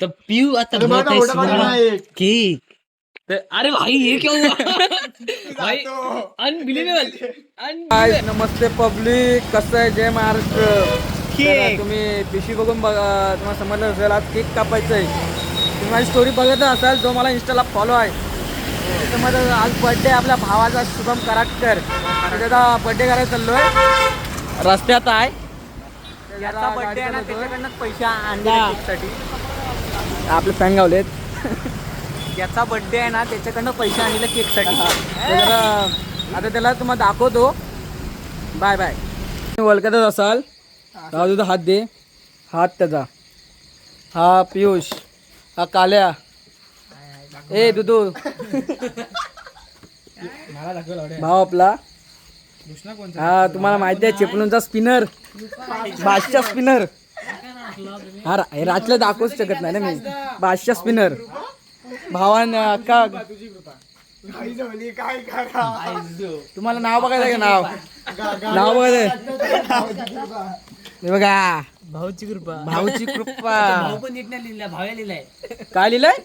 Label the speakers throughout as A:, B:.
A: तर पिऊ आता
B: अरे
A: बहुत
B: बघा,
A: है. केक तर- अरे भाई ये क्या हुआ? भाई अनबिलीवेबल
C: Guys, नमस्ते पब्लिक. कसं आहे? जय महाराष्ट्र. तर तुम्ही पिशी बघून बघा तुम्हाला समजलं असेल आज केक कापायचं आहे. तुम्ही माझी स्टोरी बघत असाल जो मला इंस्टाला फॉलो आहे. त्याच्यामध्ये आज बर्थडे आपल्या भावाचा शुभम कराटकर. तर त्याचा बर्थडे करायला चाललोय. रस्त्यात आहे. याचा बर्थडे आहे ना त्याच्याकडनं पैसे आणले केकसाठी. आपले फॅन गावलेत ज्याचा बर्थडे आहे ना त्याच्याकडनं पैसे आणले केकसाठी तर आता त्याला तुम्हाला दाखवतो. बाय बाय ओळखतच असाल राहू तुझा हात दे. हात त्याचा. हा पियुष हा काल्या. ए दुदू. भाव आपला. हा तुम्हाला माहिती आहे चिपळूणचा स्पिनर बादशा स्पिनर हा रा- हे राजला दाखवूच शकत नाही ना मी. बादशा स्पिनर भावान अक्का.
B: काय करा
C: तुम्हाला नाव बघायचं आहे का नाव? नाव बघायचं हे बघा.
A: भाऊची कृपा.
C: भाऊची कृपा.
A: भाऊ पण नीट नाही लिहिला भाव्या लिहिलाय.
C: काय लिहिलंय?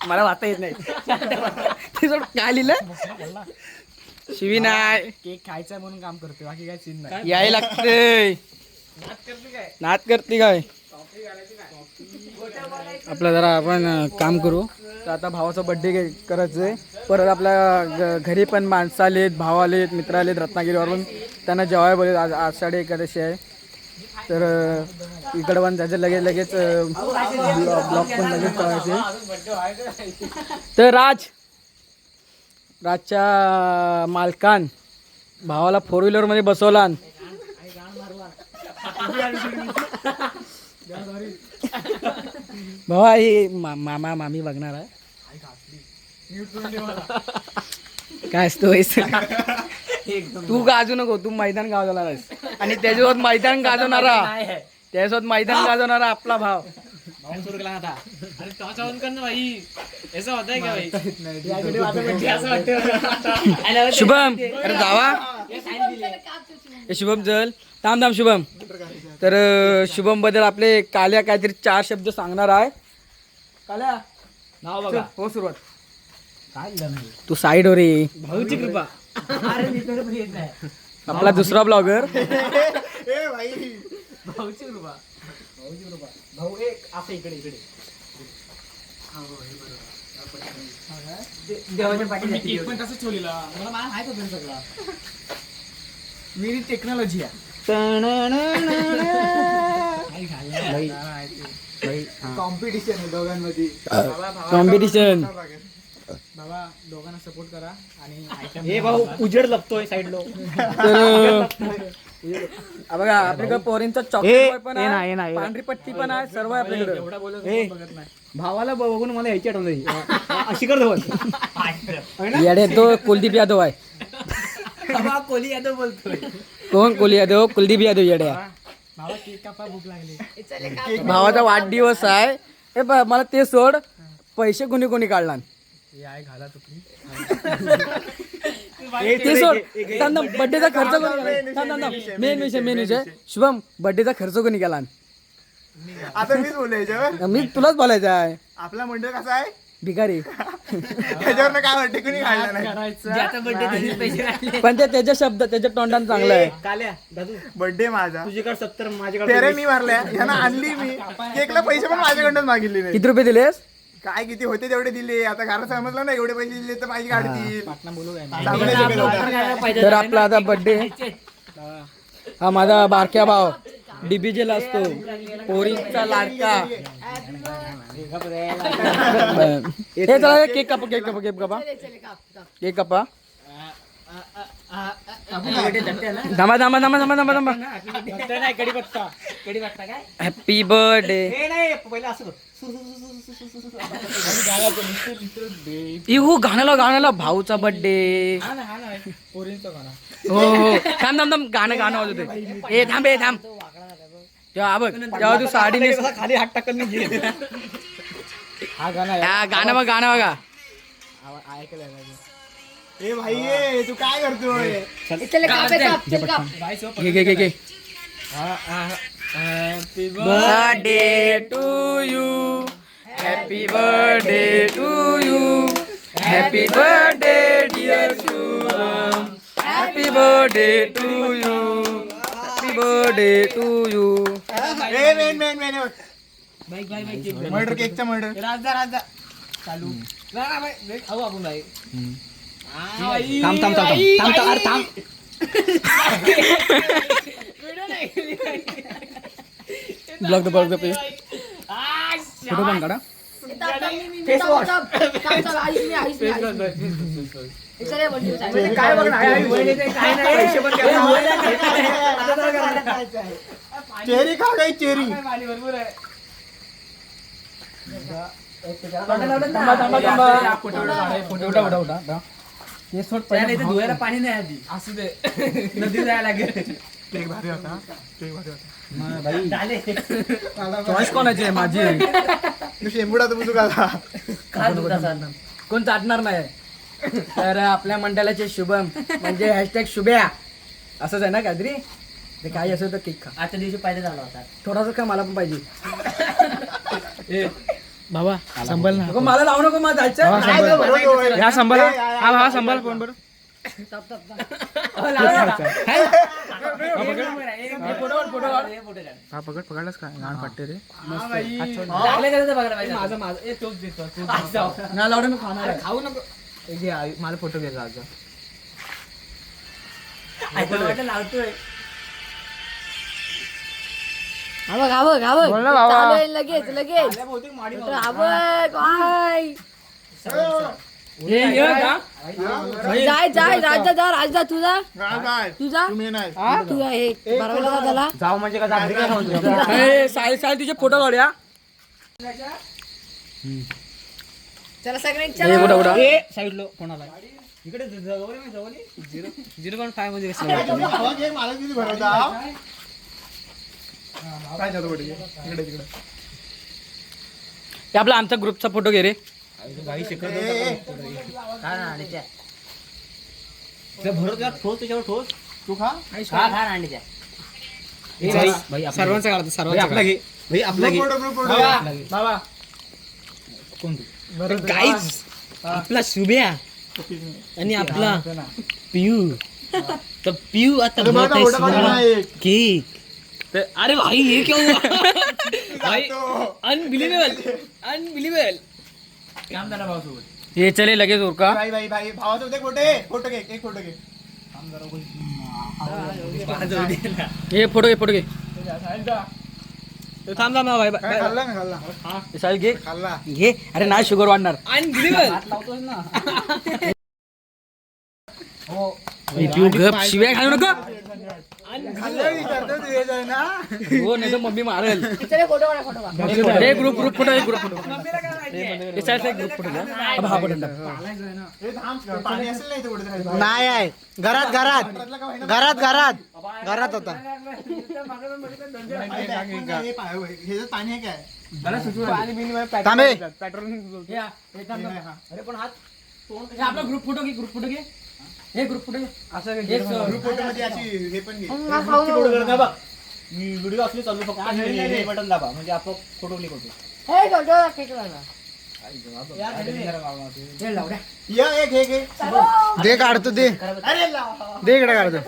C: मला वाचता येत नाही. ते सोड काय लिहिलंय? शिवी नाही.
B: केक खायचा म्हणून काम करते बाकी काय सीन नाही.
C: याय लागते नात करते काय? आपलं जरा आपण काम करू. तर आता भावाचा बड्डे करायचं आहे परत आपल्या घ- घरी पण माणसं आलेत भाव आलेत मित्र आलेत रत्नागिरीवरून त्यांना जेवाय बोलत आज आषाढी एकादशी आहे. तर अं, इकडं पण त्याचं लगेच लगेच ब्लॉक पण लगेच करायचे. तर राज राजच्या मालकान भावाला फोर व्हीलरमध्ये बसवला बसवला भावा हे मा- मामा मामी बघणार आहे. काय असतो तू गाजू नको तू मैदान गाजवणार आहेस. आणि त्याच्यासोबत मैदान गाजवणारा. त्याच्यासोबत मैदान गाजवणारा आपला भाव.
A: अरे टॉर्च ऑन कर ना भाई. ऐसा होता है क्या भाई?
C: शुभम अरे जावा शुभम चल थांब थांब शुभम. तर शुभमबद्दल आपले काल्या काहीतरी चार शब्द सांगणार आहे. काल्या
A: नाव बघा.
C: हो सुरुवात. तू साईड हो रे
A: भाऊची कृपा.
C: आपला दुसरा ब्लॉगर
B: ए भाई.
A: भाऊची कृपा.
B: भाऊ एक असं इकडे इकडे.
A: देवाच्या पाठी
B: केक पण तसंच ठेवलेला. मला मला माहीत होतं सगळं? मी टेक्नॉलॉजी आहे. कॉम्पिटिशन आहे दोघांमध्ये.
C: कॉम्पिटिशन
B: बाबा दोघांना सपोर्ट करा आणि
A: हे भाऊ उजेड लपतोय साईड लो.
C: बघा आपल्याकडे पोरींचा चॉकलेट पण आहे. पांढरी पट्टी पण आहे सर्व आहे आपल्याकडे.
B: एवढा बोलत होतो, बघत नाही.
A: भावाला बघून मला ह्याची आठवण कर धवन.
C: येडे तो कुलदीप यादव आहे.
A: कोहली यादव बोलतोय.
C: कोण कोहली यादव? कुलदीप यादव येडे भावाचा वाढदिवस आहे. हे बघ, मला ते सोड. पैसे कोणी कोणी काढला
B: घाला तुम्ही
C: ते सोड. बर्थडेचा खर्च मेन विषय मेन विषय. शुभम बर्थडेचा खर्च कोणी केला?
B: आता मीच बोलायचं
C: मी तुलाच बोलायचं आहे.
B: आपला मंडळ कसा आहे?
C: भिकारी.
B: त्याच्यावर काय वाटते कुणी काढला नाही?
A: पैसे
C: पण ते त्याच्या शब्द त्याच्या तोंडाने चांगलं आहे.
B: बर्थडे माझा.
A: तुझ्याकडे सत्तर माझ्याकडे
B: तेरे मी मारल्या आणली मी. केकला पैसे पण माझ्याकडनंच मागितले
C: किती रुपये दिलेस?
B: काय किती होते तेवढे दिले आता घरात समजलं ना एवढे पैसे दिले तर माझी काढतील.
C: तर आपला आता बर्थडे हा माझा बारक्या भाव डीबीजे ला असतो पोरींचा लाडका हे चला केक कापा केक कापा केक कापा केक कापा थांबा थांबा थांबा थांबा थांबा थांबा हॅपी बर्थडे
A: हे
C: गाण्याला गाण्याला भाऊचा बर्थडे
B: हा हा
C: हो हो थांब थांब थांब गाणं गाणं वाजवते ए थांब ए थांब तेव्हा हा बघ तेव्हा तू साडी नेस
A: खाली हात टाकत नाही.
B: हा गाणं
C: हा, गाणं बघ गाणं बघा
B: ऐकलं ए भाई ए, तू काय करतोय?
C: घे घे घे घे.
B: Happy
C: birthday to you happy birthday to you happy birthday dear Shubham happy birthday to you happy birthday to you
B: ए, मेन मेन मेन मर्डर केकचा मर्डर
A: राजा राजा. चालू. खाऊ आपण बाई
C: थांब थांब थांब थांब थांब अरे थांब ब्लॉक द ब्लॉक द पे फोटो पण काढा
B: काय चेरी खा गई चेरी
C: थांबा थांबा हे सोड
A: धुवायला पाणी नाही आधी. असू दे. नदी जायला लागेल.
B: केक भारी होता केक भारी होता.
C: चॉईस कोणाची आहे माझी? आहे.
B: तू शेंबुडा तर बुजू का
C: कोण चाटणार नाही? तर आपल्या मंडळाचे शुभम म्हणजे हॅशटॅग शुभ्या. असंच आहे ना काहीतरी? ते काही असेल तर केक खा.
A: आजच्या दिवशी पाहिजे झाला होता.
C: थोडासा का मला पण पाहिजे.
D: बाबा संभल ना.
C: नको मला लावू नको मला जायचं
D: हा संभल. हा. हा संभल फोन बरं. हा पकड. पकडलास का लहान पट्टे रे.
A: माझं माझं. ए तोच देतो तोच
C: नाही लावडं मी खाणार आहे.
A: खाऊ नको. मला फोटो घ्यायचा आज लावतोय.
E: हा बघ हा बघ
D: बोल ना बाबा.
E: चालू आहे लगेच लगेच. हा बघ हाय
C: हे ये का?
E: जाय. जाय राजा जा राजा तुझा. तुझा?
B: तुम्ही नाही.
E: तुझा हे. बरोबर का त्याला?
A: जाऊ म्हणजे का जागरी काय खाऊन
C: हे साई साई तुझे फोटो काढूया.
E: चला सगळ्यांनी
C: हे कुठं
E: चला
C: कुठं
A: साईडलो कोणाला? इकडे जवळ झिरो झिरो पॉईंट फायमध्ये
B: हवा केक मला किती भरवता काय जातो कुठे इकडे तिकडे
C: हे आपला आमचा ग्रुपचा फोटो घे रे.
A: भरत यार ठोस त्याच्यावर ठोस.
B: तू खा.
A: खा खा रांडीच्या
D: सर्वांचा काढतो सर्वांचा
A: आपला घे. भाई आपला घे. गाईज आपला शुभ्या आणि आपला पियू. तर पियू आता. केक अरे भाई हे क्या हुआ? भाई
B: तो.
A: अनबिलीवेबल अनबिलीवेबल काम झाला भाऊ सोबत
C: हे चले लगेच उरका
B: भाई भाई भाई भावाचे होते फोटे फ़ोटो घे एक फ़ोटो घे
C: हे फ़ोटो घे फ़ोटो घे
A: थांब थांब भाई
B: काय खाल्ला मी खाल्ला।
C: हे। साई घे
B: खाल्ला।
C: घे अरे नाही शुगर वाढणार
A: अनबिलीवेबल
C: हे पिऊ गप शिव्या घालू नका
B: तू हे
C: हो? नाही तर मम्मी मारेल. हे group group photo group photo. Photo हा बटन
B: नाही
F: आहे. घरात घरात. घरात घरात. घरात होता.
B: हे पाणी आहे. काय?
F: थांबे.
C: हे हा, हे थांब, थांब. अरे पण हात हे आपला ग्रुप फोटो घे ग्रुप फोटो घे. हे ग्रुप फोटो घे असं घे
B: ग्रुप फोटो मध्ये अशी हे पण घे.
E: खाऊ नको.
A: मी व्हिडिओ असले चालू फक्त हे बटन दाबा. म्हणजे आपण फोटो क्लिक होतो.
E: हे फोटो क्लिक करा.
C: हे लावड्या
B: या एक हे घे
F: दे काढतो दे.
B: अरे लावा.
F: दे इकडे काढतो.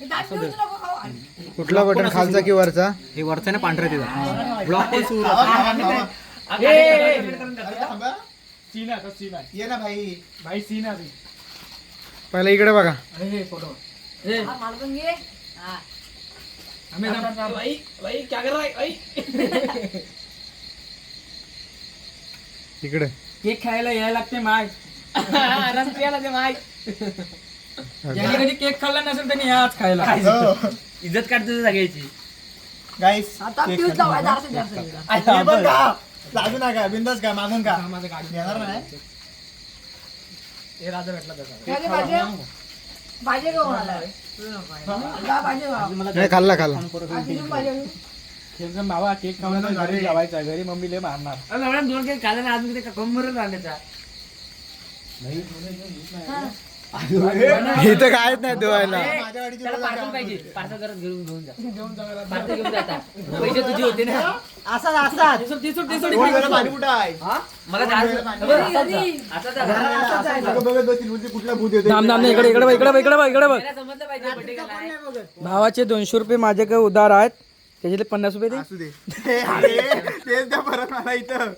E: हे दात देऊच नको खाऊ.
F: कुठला बटन खालचा की वरचा?
A: हे वरचं ना पांढरं तिथं. ब्लॉक पण सुरू.
B: अरे थांबा. ये ना भाई.
F: पहिला इकडे बघा.
C: अरे हे फोटो. हे
E: हा, मला पण घे. हा.
C: आम्ही थांब.
A: भाई भाई क्या कर रहा है? भाई
F: इकडे.
C: केक खायला यायला लागते माय.
A: रस्त्याला ते माय.
C: ज्याने कधी केक खाल्ला नसेल त्यांनी याच खायला.
B: हो.
A: इज्जत काढतो सगळ्याची.
B: गाईस
E: आता
B: हे पण का? लागू नका बिंदास का मागून का येणार नाही?
A: हे राजा भेटला त्याचा.
E: पाहिजे पाहिजे पाहिजे का कोणाला जा, पाहिजे का?
F: नाही खाल्ला खाल्ला.
D: एकदम बाबा केक खाऊन घरी लावायचा घरी मम्मी लय मारणार.
A: अरे एवढ्या दोन केक खाल्ला ना अजून ते कंबरच राहण्याचा
E: हा.
A: इथं कायच नाही धुवायला.
B: माझ्या गाडीची
D: त्याला
B: रोज
D: पार्सल पाहिजे. पार्सल करत घेऊन घेऊन जा. पार्सल घेऊन जाता पैसे तुझे होते ना.
A: असाच
D: इकडे
B: पाणी कुठं आहे?
D: मला
C: इकडे इकडे बघ, इकडे बघ, इकडे बघ, इकडे. भावाचे दोनशे रुपये माझ्याकडे उधार आहेत. त्याच्यातले पन्नास रुपये दे.
B: तेच द्या परत मला इथं.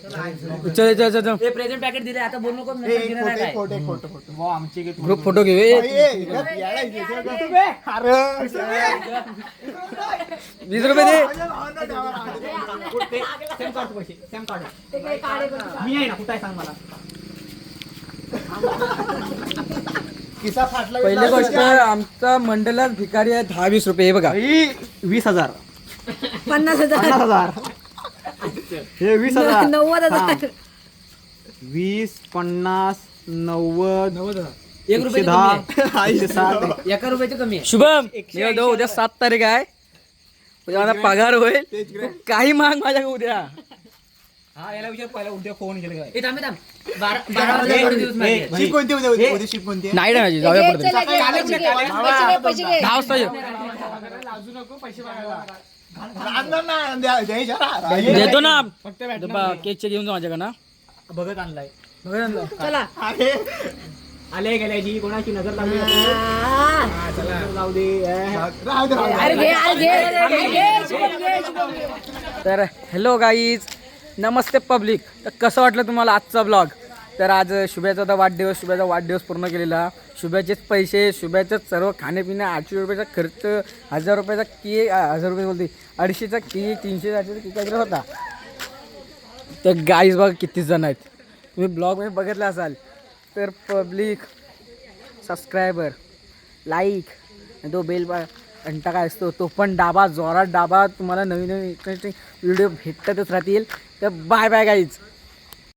C: चल चल चल चल.
D: प्रेझेंट पॅकेट दिले आता बोल नको नंतर
B: एक
D: घेणार
B: फोटो
D: काय
B: एक फोटो एक फोटो फोटो
C: ग्रुप फोटो घेऊ वीस रुपये दे.
B: फाटला
C: पहिली गोष्ट आमचा मंडळात भिकारी आहे दहा वीस रुपये हे बघा.
A: वीस हजार.
E: पन्नास हजार.
A: हजार. हे वीस हजार
E: नव्वद हजार
A: वीस पन्नास नव्वद
D: एक रुपये
A: दहा एकशे
D: एका रुपयाचं कमी आहे
C: शुभम मी म्हणतो उद्या सात तारीख आहे उद्या माझा पगार होईल तू काही माग माझ्याकडे उद्या
G: हा याला विचार पहिला उद्या फोन केलं काय
D: ए, थांब ए, थांब बारा बारा वाजता एवढे दिवस माहिती आहे.
B: शिप कोणती उद्या उद्या उद्या शिप कोणती आहे?
C: नाही ना माझी जाऊया
E: घे,
C: पुढे
E: चला, घे, पैसे घे, पैसे घे, पैसे घे.
C: दहा वाजता ये
B: लागणार ना द्या- द्यायच्या ना.
C: देतो ना. केकचे घेऊन जा माझ्याकडे ना
G: बघत आणलाय.
E: चला.
B: अरे,
G: आले गेल्याची कोणाची नजर लागली
E: आ,
G: जाऊ दे.
B: राहू दे, राहू दे.
E: अरे घे अरे घे अरे घे शुभम घे शुभम घे.
C: तर हॅलो गाईज नमस्ते पब्लिक तर कसं वाटलं तुम्हाला आजचा ब्लॉग तर आज शुभ्याचा तर वाढदिवस शुभ्याचा वाढदिवस पूर्ण केलेला. शुभ्याचेच पैसे शुभ्याचंच सर्व खाणेपिणे आठशे रुपयाचा खर्च हजार रुपयाचा केक हजार रुपये बोलते अडीचशेचा केक तीनशे चारशेचा केक काहीतरी होता. तर गाईज बघा किती जण आहेत. तुम्ही ब्लॉगमध्ये बघितलं असाल तर पब्लिक सबस्क्रायबर लाईक तो बेल बा घंटा काय असतो तो पण डाबा जोरात डाबा तुम्हाला नवीन नवीन इंटरेस्टिंग व्हिडिओ भेटतातच राहतील. तर बाय बाय गाईज